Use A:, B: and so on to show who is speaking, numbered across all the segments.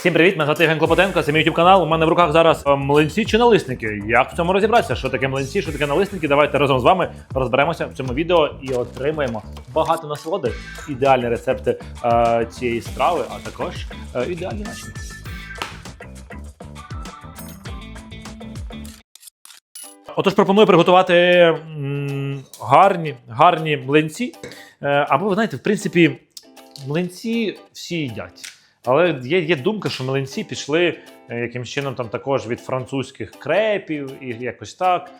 A: Всім привіт, мене звати Євген Клопотенко, це мій YouTube канал. У мене в руках зараз е, млинці чи налисники. Як в цьому розібратися? Що таке млинці, що таке налисники? Давайте разом з вами розберемося в цьому відео і отримаємо багато насолоди, ідеальні рецепти е, цієї страви, а також е, ідеальні начинки. Отож, пропоную приготувати м, гарні, гарні млинці. Е, або, ви знаєте, в принципі, млинці всі їдять. Але є, є думка, що млинці пішли е, якимсь чином там також від французьких крепів і якось так.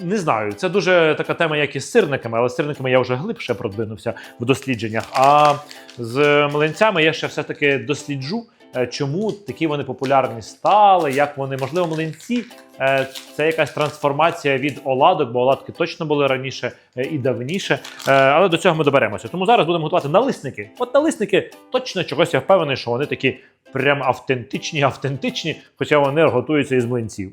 A: Не знаю, це дуже така тема, як і з сирниками, але з сирниками я вже глибше продвинувся в дослідженнях. А з млинцями я ще все-таки досліджу, чому такі вони популярні стали, як вони, можливо, млинці. е, Це якась трансформація від оладок, бо оладки точно були раніше е, і давніше. Е, Але до цього ми доберемося. Тому зараз будемо готувати налисники. От налисники точно чогось я впевнений, що вони такі прям автентичні, автентичні, хоча вони готуються із млинців.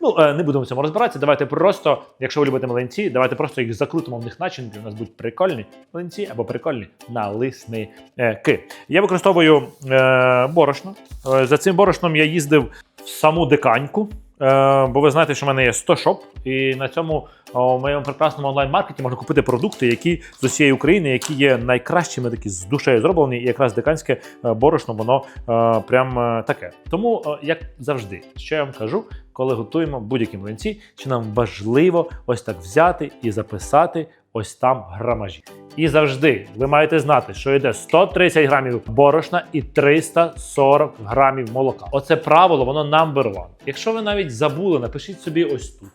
A: Ну, е, не будемо в цьому розбиратися. Давайте просто, якщо ви любите млинці, давайте просто їх закрутимо в них начинки. У нас будуть прикольні млинці або прикольні налисники. Я використовую е, борошно. Е, За цим борошном я їздив в саму диканьку. Е, бо ви знаєте, що в мене є 100 шоп, і на цьому о, моєму прекрасному онлайн-маркеті можна купити продукти, які з усієї України, які є найкращими, такі з душею зроблені, і якраз диканське е, борошно, воно е, прям таке. Тому, як завжди, що я вам кажу, коли готуємо будь-які млинці, чи нам важливо ось так взяти і записати ось там грамажі. І завжди ви маєте знати, що йде 130 грамів борошна і 340 грамів молока. Оце правило, воно number one. Якщо ви навіть забули, напишіть собі ось тут.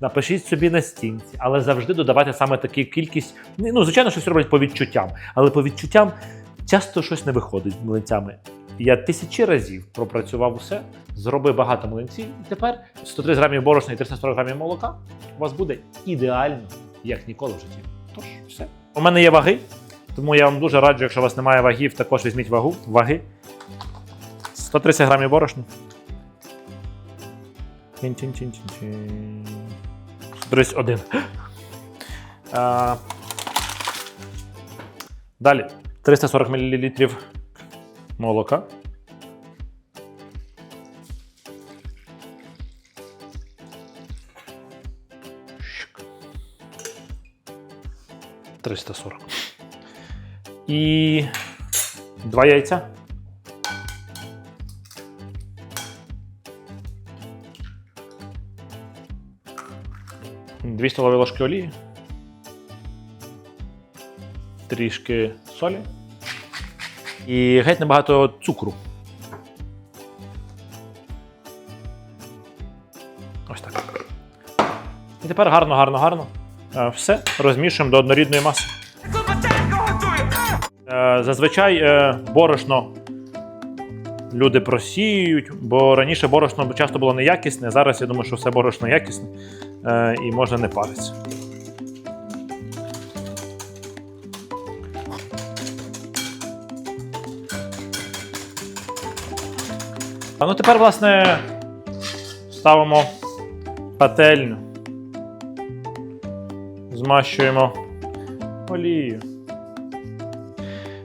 A: Напишіть собі на стінці, але завжди додавайте саме таку кількість. Ну, звичайно, щось роблять по відчуттям, але по відчуттям часто щось не виходить з млинцями. Я тисячі разів пропрацював усе, зробив багато млинців, і тепер 130 грамів борошна і 340 грамів молока у вас буде ідеально, як ніколи в житті. Тож, все. У мене є ваги, тому я вам дуже раджу, якщо у вас немає вагів, також візьміть вагу. Ваги. 130 грамів борошна. Чин-чин-чин-чин-чин. 131. А, Далі 340 мл молока. 340. І два яйця. Дві столові ложки олії. Трішки солі. І геть небагато цукру. Ось так. І тепер гарно, гарно, гарно. Все розмішуємо до однорідної маси. Е, Зазвичай е, борошно люди просіють, бо раніше борошно часто було неякісне. Зараз я думаю, що все борошно якісне е, і можна не паритися. А ну тепер, власне, ставимо пательню. Змащуємо олією.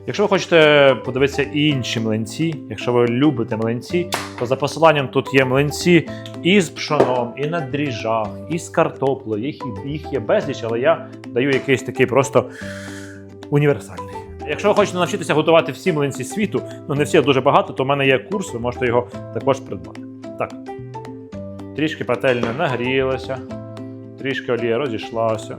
A: Якщо ви хочете подивитися інші млинці, якщо ви любите млинці, то за посиланням тут є млинці і з пшоном, і на дріжджах, і з картоплею. Їх, їх є безліч, але я даю якийсь такий просто універсальний. Якщо ви хочете навчитися готувати всі млинці світу, ну не всі дуже багато, то в мене є курс, ви можете його також придбати. Так. Трішки пательня нагрілася, трішки олія розійшлася.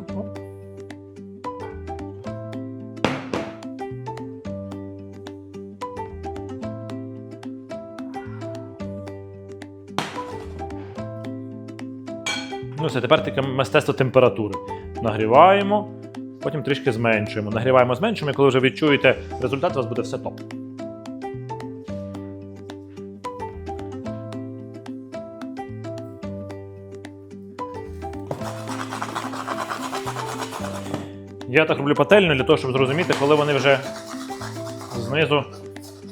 A: Ну, все, тепер таке мистецтво температури. Нагріваємо, потім трішки зменшуємо. Нагріваємо, зменшуємо, і коли вже відчуєте результат, у вас буде все топ. Я так роблю пательню для того, щоб зрозуміти, коли вони вже знизу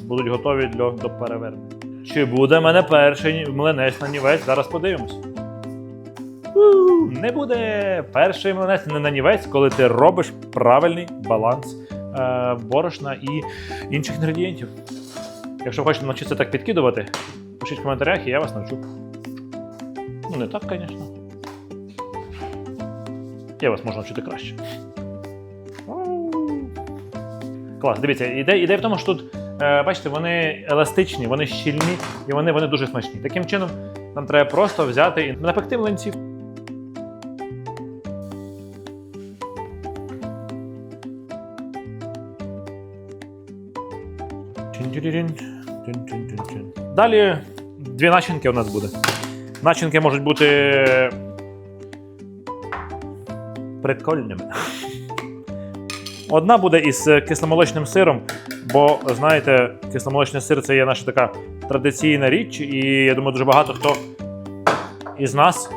A: будуть готові для, до перевернення. Чи буде в мене перший млинець на нівець? Зараз подивимось. У, Не буде перший млинець не на нівець, коли ти робиш правильний баланс е, борошна і інших інгредієнтів. Якщо хочете навчитися так підкидувати, пишіть в коментарях, і я вас навчу. Ну, не так, звісно. Я вас можу навчити краще. Клас, дивіться, ідея, ідея в тому, що тут, е, бачите, вони еластичні, вони щільні і вони, вони дуже смачні. Таким чином, нам треба просто взяти і напекти млинців. Далі дві начинки у нас буде. Начинки можуть бути прикольними. Одна буде із кисломолочним сиром, бо знаєте, кисломолочний сир це є наша така традиційна річ, і я думаю, дуже багато хто із нас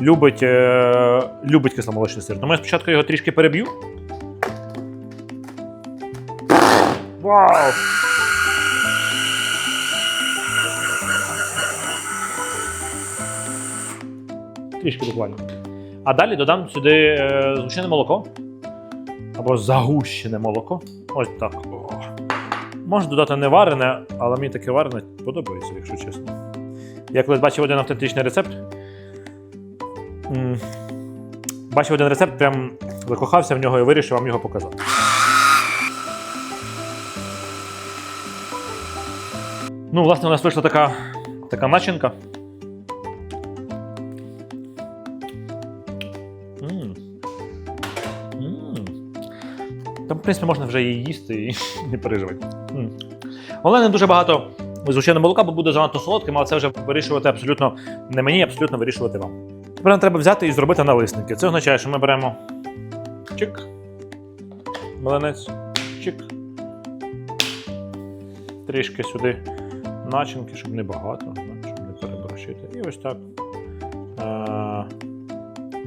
A: любить, е, любить кисломолочний сир. Тому я спочатку його трішки переб'ю. Вау! Трішки буквально. А далі додам сюди е, згущене молоко. Або загущене молоко. Ось так. О. Можна додати не варене, але мені таке варене подобається, якщо чесно. Я колись бачив один автентичний рецепт. Бачив один рецепт, прям закохався в нього і вирішив вам його показати. Ну, власне, у нас вийшла така, така начинка. Там, в принципі, можна вже її їсти і не переживати. Головне, не дуже багато звичайно молока, бо буде занадто солодким, але це вже вирішувати абсолютно не мені, абсолютно вирішувати вам. Тепер нам треба взяти і зробити налисники. Це означає, що ми беремо чик, млинець, чик. Трішки сюди начинки, щоб не багато, щоб не переборщити. І ось так. Е-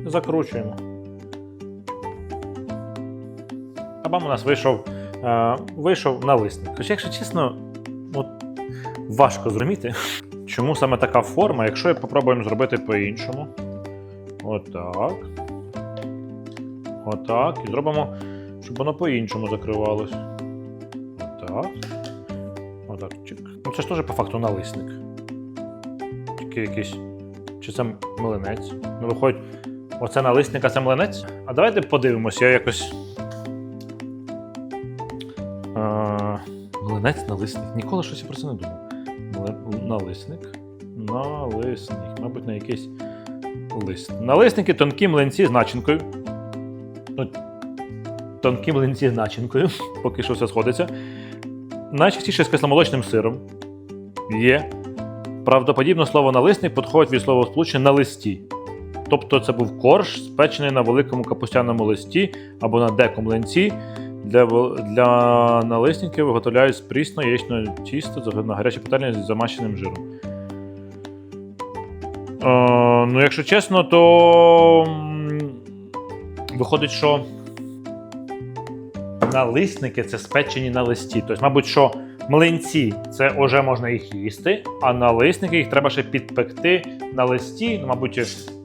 A: закручуємо. А бам у нас вийшов, е, вийшов налисник. Хоча, якщо чесно, от, важко зрозуміти, чому саме така форма, якщо я попробуємо зробити по-іншому. Отак. Отак. І зробимо, щоб воно по-іншому закривалось. Отак. Отак. Чик. Ну це ж теж по факту налисник. Тільки якийсь. Чи це млинець? Ну, виходить, оце налисник, а це млинець. А давайте подивимося, я якось. Млинець, налисник. Ніколи щось я про це не думав. Налисник. Налисник. Мабуть, на якийсь лист. Налисники тонкі млинці з начинкою. Ну, тонкі млинці з начинкою, поки що все сходиться. Найчастіше з кисломолочним сиром. Є. Правдоподібно слово налисник підходить від слова сполучення на листі. Тобто це був корж, спечений на великому капустяному листі або на деку млинці. Для, для налисників виготовляють з прісно тісто на гарячій пательні з замащеним жиром. Е, ну, якщо чесно, то виходить, що налисники це спечені на листі. Тобто, мабуть, що млинці це вже можна їх їсти, а налисники їх треба ще підпекти на листі, ну, мабуть,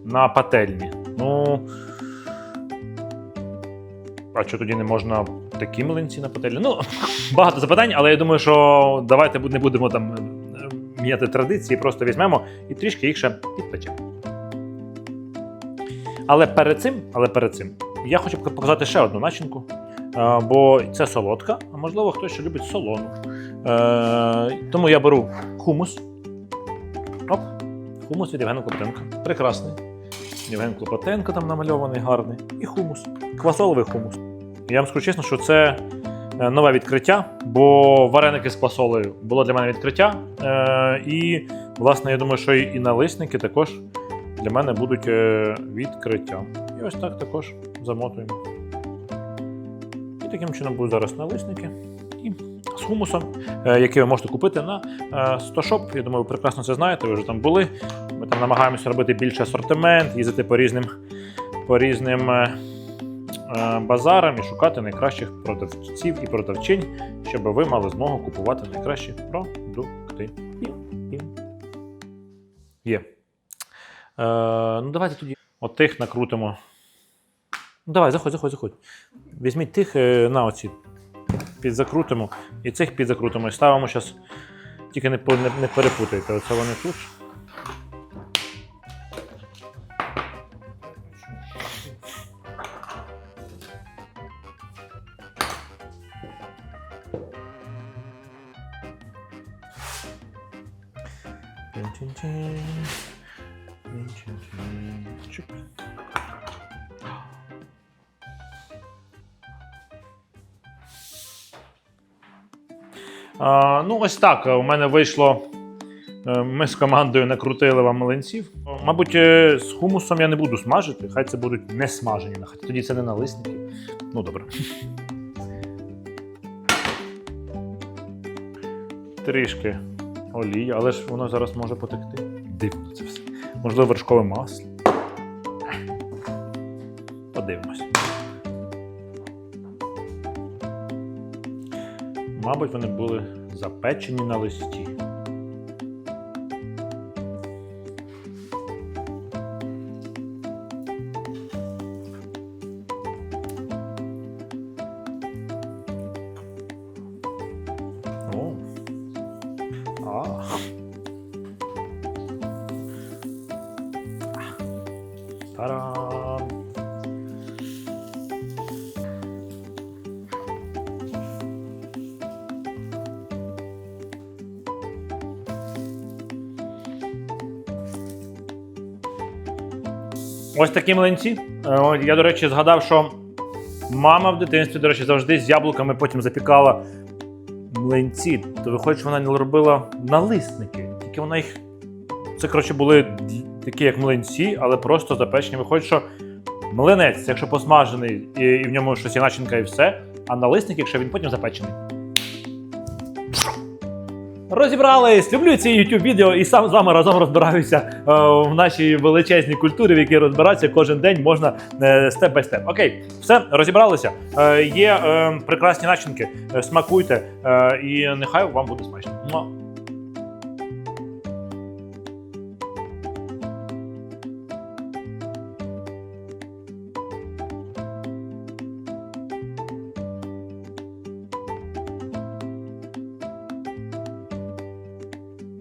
A: на пательні. Ну. А що тоді не можна такі млинці на пательні? Ну, багато запитань, але я думаю, що давайте не будемо там е, міняти традиції, просто візьмемо і трішки їх ще підпечемо. Але перед цим, але перед цим, я хочу показати ще одну начинку. Е, бо це солодка, а можливо хтось ще любить солону. Е, тому я беру хумус. Оп, хумус від Євгена Клопотенка. Прекрасний. Євген Клопотенко там намальований, гарний. І хумус. Квасоловий хумус. Я вам скажу чесно, що це е, нове відкриття, бо вареники з квасолею було для мене відкриття. Е, і, власне, я думаю, що і налисники також для мене будуть е, відкриттям. І ось так також замотуємо. І таким чином будуть зараз налисники. І з хумусом, який ви можете купити на е, 100 Shop. Я думаю, ви прекрасно це знаєте, ви вже там були. Ми там намагаємося робити більший асортимент, їздити по різним, по різним базарам і шукати найкращих продавців і продавчинь, щоб ви мали змогу купувати найкращі продукти. Є. Е, ну, давайте тоді отих накрутимо. Ну, давай, заходь, заходь, заходь. Візьміть тих е, на оці. Підзакрутимо. І цих підзакрутимо. І ставимо зараз Тільки не, не, не перепутайте, оце вони тут. А, ну, ось так. У мене вийшло. Е, Ми з командою накрутили вам млинців. Мабуть, е, з хумусом я не буду смажити, хай це будуть не смажені, тоді це не налисники. Ну, добре. Трішки олії, але ж воно зараз може потекти. Дивно це все. Можливо, вершкове масло. Подивимось. Мабуть, вони були запечені на листі. Ось такі млинці. Е, Я, до речі, згадав, що мама в дитинстві, до речі, завжди з яблуками потім запікала млинці. То виходить, що вона не робила налисники. Тільки вона їх. Це, коротше, були такі, як млинці, але просто запечені. Виходить, що млинець, якщо посмажений, і, і в ньому щось є начинка і все, а налисник, якщо він потім запечений. Розібрались, люблю ці youtube відео і сам з вами разом розбираюся е, в нашій величезній культурі, в якій розбиратися кожен день можна степ бай степ. Окей, все розібралися. Е, є е, прекрасні начинки. Смакуйте, і нехай вам буде смачно.